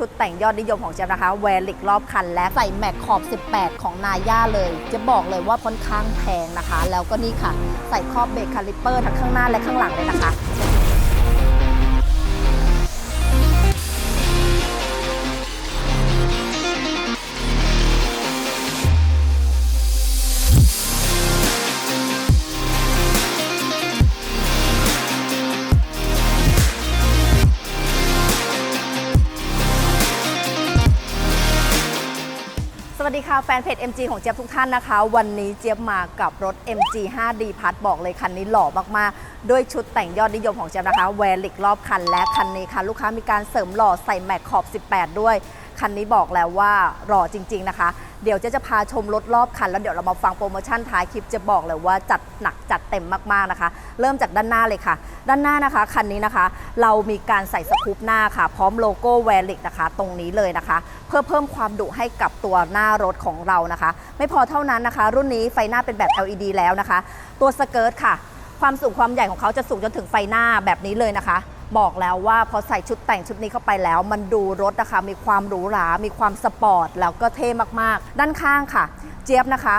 ชุดแต่งยอดนิยมของเจมนะคะ แวลิกรอบคันและใส่แม็กขอบ 18 ของนาย่าเลย จะบอกเลยว่าค่อนข้างแพงนะคะ แล้วก็นี่ค่ะ ใส่ครอบเบรกคาลิปเปอร์ทั้งข้างหน้าและข้างหลังเลยนะคะ วัสดีค่ะแฟนเพจ MG ของเจี๊ยบทุกท่านนะคะ วันนี้เจี๊ยบมากับรถ MG 5D พัดบอกเลยคันนี้หล่อมากๆ ด้วยชุดแต่งยอดนิยมของเจี๊ยบนะคะ แวลิกรอบคันและคันนี้ค่ะลูกค้ามีการเสริมหล่อใส่แม็กขอบ 18 ด้วย คันนี้บอกแล้วว่าหล่อจริง ๆ นะคะ เดี๋ยวเจะจะพาชมรถรอบคัน แล้วเดี๋ยวเรามาฟังโปรโมชั่นท้ายคลิปจะบอกเลยว่าจัดหนักจัดเต็มมากๆนะคะ เริ่มจากด้านหน้าเลยค่ะ ด้านหน้านะคะคันนี้นะคะ เรามีการใส่สกูปหน้าค่ะ พร้อมโลโก้แวลิกนะคะ ตรงนี้เลยนะคะ เพื่อเพิ่มความดุให้กับตัวหน้ารถของเรานะคะ ไม่พอเท่านั้นนะคะ รุ่นนี้ไฟหน้าเป็นแบบ LED แล้วนะคะ ตัวสเกิร์ตค่ะ ความสูงความใหญ่ของเขาจะสูงจนถึงไฟหน้าแบบนี้เลยนะคะ บอกแล้วว่าพอใส่ชุดแต่งชุดนี้เข้าไปแล้ว มันดูรถนะคะ มีความหรูหรา มีความสปอร์ต แล้วก็เท่มากๆ ด้านข้างค่ะ เจี๊ยบนะคะ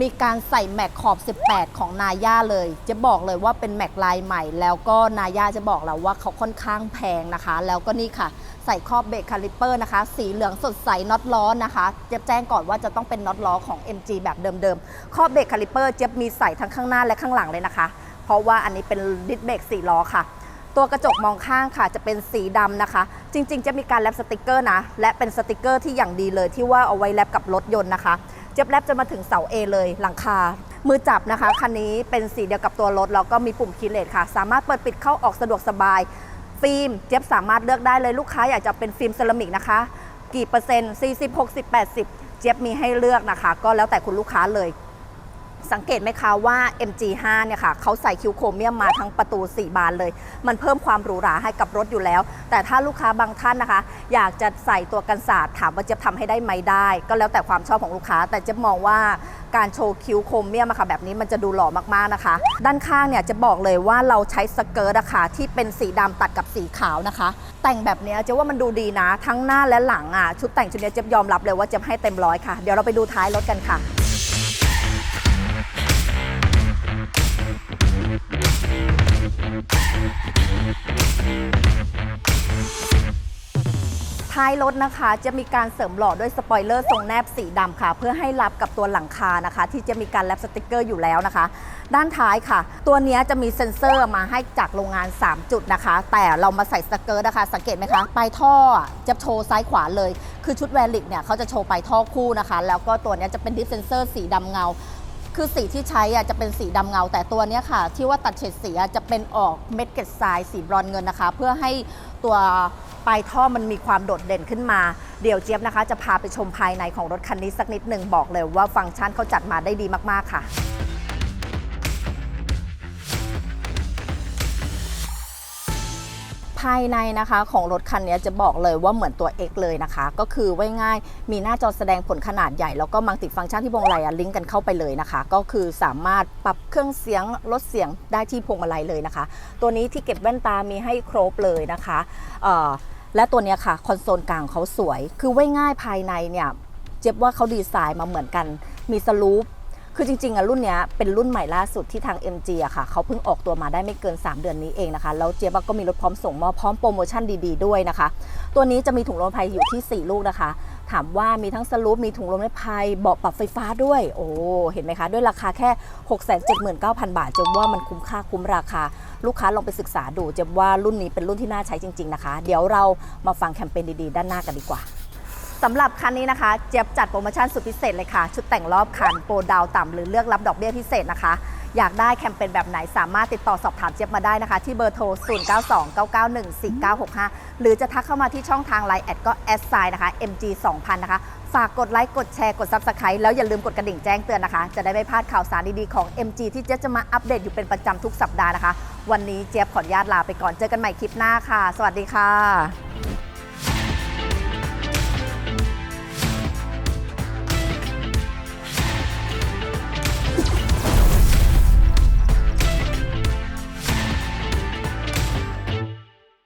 มีการใส่แม็กขอบ 18 ของนาย่าเลยจะบอกเลยว่าเป็นแม็กลายใหม่ แล้วก็นาย่าจะบอกแล้วว่าเขาค่อนข้างแพงนะคะ แล้วก็นี่ค่ะใส่ครอบเบรกคาลิปเปอร์นะคะ สีเหลืองสดใสน็อตล้อนะคะเจี๊ยบแจ้งก่อนว่าจะต้องเป็นน็อตล้อของ MG แบบเดิมๆครอบเบรกคาลิปเปอร์เจี๊ยบมีใส่ทั้งข้างหน้าและข้างหลังเลยนะคะ เพราะว่าอันนี้เป็นดิสเบรก4ล้อค่ะ ตัวกระจกมองข้างค่ะจะเป็นสีดำนะคะ จริง ๆ จะมีการแรปสติกเกอร์นะ และเป็นสติกเกอร์ที่อย่างดีเลยที่ว่าเอาไว้แรปกับรถยนต์นะคะ เจ็บแรปจะมาถึงเสา A เลยหลังคา มือจับนะคะคันนี้เป็นสีเดียวกับตัวรถแล้วก็มีปุ่มคีย์เลสค่ะ สามารถเปิดปิดเข้าออกสะดวกสบาย ฟิล์มเจ็บสามารถเลือกได้เลยลูกค้าอยากจะเป็นฟิล์มเซรามิกนะคะ กี่เปอร์เซ็นต์40 60 80 เจี๊ยบมีให้เลือกนะคะ ก็แล้วแต่คุณลูกค้าเลย สังเกตไหมคะว่า MG5 เนี่ยค่ะเขาใส่คิวโครเมียมมาทั้งประตู 4 บานเลย มันเพิ่มความหรูหราให้กับรถอยู่แล้ว แต่ถ้าลูกค้าบางท่านนะคะ อยากจะใส่ตัวกันศาสตร์ถามว่าเจะทำให้ได้ไหมได้ ก็แล้วแต่ความชอบของลูกค้า แต่เจะมองว่าการโชว์คิวโครเมียมอะค่ะแบบนี้มันจะดูหล่อมากๆนะคะ ด้านข้างเนี่ยจะบอกเลยว่าเราใช้สเกิร์ตอะค่ะที่เป็นสีดำตัดกับสีขาวนะคะ แต่งแบบนี้เจะว่ามันดูดีนะ ทั้งหน้าและหลังอะชุดแต่งชุดนี้เจะยอมรับเลยว่าเจะให้เต็มร้อยค่ะเดี๋ยวเราไปดูท้ายรถกันค่ะ ท้ายรถนะคะ จะมีการเสริมหล่อด้วยสปอยเลอร์ทรงแนบสีดำค่ะ เพื่อให้รับกับตัวหลังคานะคะ ที่จะมีการแลบสติกเกอร์อยู่แล้วนะคะ ด้านท้ายค่ะ ตัวนี้จะมีเซ็นเซอร์มาให้จากโรงงาน 3 จุดนะคะ แต่เรามาใส่สติกเกอร์นะคะ สังเกตไหมคะปลายท่อจะโชว์ซ้ายขวาเลย คือชุดแวลิกเนี่ยเขาจะโชว์ปลายท่อคู่นะคะ แล้วก็ตัวนี้จะเป็นดิฟเซนเซอร์สีดำเงาคือสีที่ใช้อะจะเป็นสีดำเงา แต่ตัวนี้ค่ะ ที่ว่าตัดเฉดสีจะเป็นออกเม็ดเกล็ดทรายสีบรอนเงินนะคะ เพื่อให้ตัว ปลายท่อมันมีความโดดเด่นขึ้นมา เดี๋ยวเจี๊ยบนะคะ จะพาไปชมภายในของรถคันนี้สักนิดหนึ่งบอกเลยว่าฟังก์ชันเขาจัดมาได้ดีมากๆค่ะ ภายในนะคะของรถคันนี้จะบอกเลยว่าเหมือนตัว X เลยนะคะ ก็คือไว้ง่ายมีหน้าจอแสดงผลขนาดใหญ่ แล้วก็มัลติฟังก์ชันที่พวงมาลัยลิงก์กันเข้าไปเลยนะคะ ก็คือสามารถปรับเครื่องเสียงลดเสียงได้ที่พวงมาลัยเลยนะคะ ตัวนี้ที่เก็บแว่นตามีให้ครบเลยนะคะและตัวนี้ค่ะคอนโซลกลางเขาสวย คือไว้ง่ายภายในเนี่ยเจ็บว่าเขาดีไซน์มาเหมือนกัน มีสลูป คือจริงๆอะรุ่นเนี้ยเป็นรุ่นใหม่ล่าสุดที่ทาง MG อะค่ะเขาเพิ่งออกตัวมาได้ไม่เกิน 3 เดือนนี้เองนะคะแล้วเจี๊ยบก็มีรถพร้อมส่งมอบพร้อมโปรโมชั่นดีๆด้วยนะคะ ตัวนี้จะมีถุงลมนิรภัยอยู่ที่ 4 ลูกนะคะ ถามว่ามีทั้งสลูปมีถุงลมนิรภัยเบาะปรับไฟฟ้าด้วย โอ้เห็นไหมคะ ด้วยราคาแค่ 679,000 บาทเจ๊ว่ามันคุ้มค่าคุ้มราคา ลูกค้าลองไปศึกษาดูเจ๊ว่ารุ่นนี้เป็นรุ่นที่น่าใช้จริง ๆนะคะ เดี๋ยวเรามาฟังแคมเปญดีๆ ด้านหน้ากันดีกว่า สำหรับคันนี้นะคะเจี๊ยบจัดโปรโมชั่นสุดพิเศษเลยค่ะ ชุดแต่งรอบคันโปรดาวต่ำหรือเลือกรับดอกเบี้ยพิเศษนะคะ อยากได้แคมเปญแบบไหนสามารถติดต่อสอบถามเจี๊ยบมาได้นะคะ ที่เบอร์โทร 0929914965 หรือจะทักเข้ามาที่ช่องทางไลน์แอดก็แอดไซน์นะคะ mg 2000นะคะ ฝากกดไลค์ กดแชร์ กด Subscribe แล้วอย่าลืมกดกระดิ่งแจ้งเตือนนะคะ จะได้ไม่พลาดข่าวสารดีๆของ MG ที่เจ๊ยบจะมาอัปเดตอยู่เป็นประจำทุกสัปดาห์นะคะ วันนี้เจี๊ยบขออนุญาตลาไปก่อนเจอกันใหม่คลิปหน้าค่ะ สวัสดีค่ะ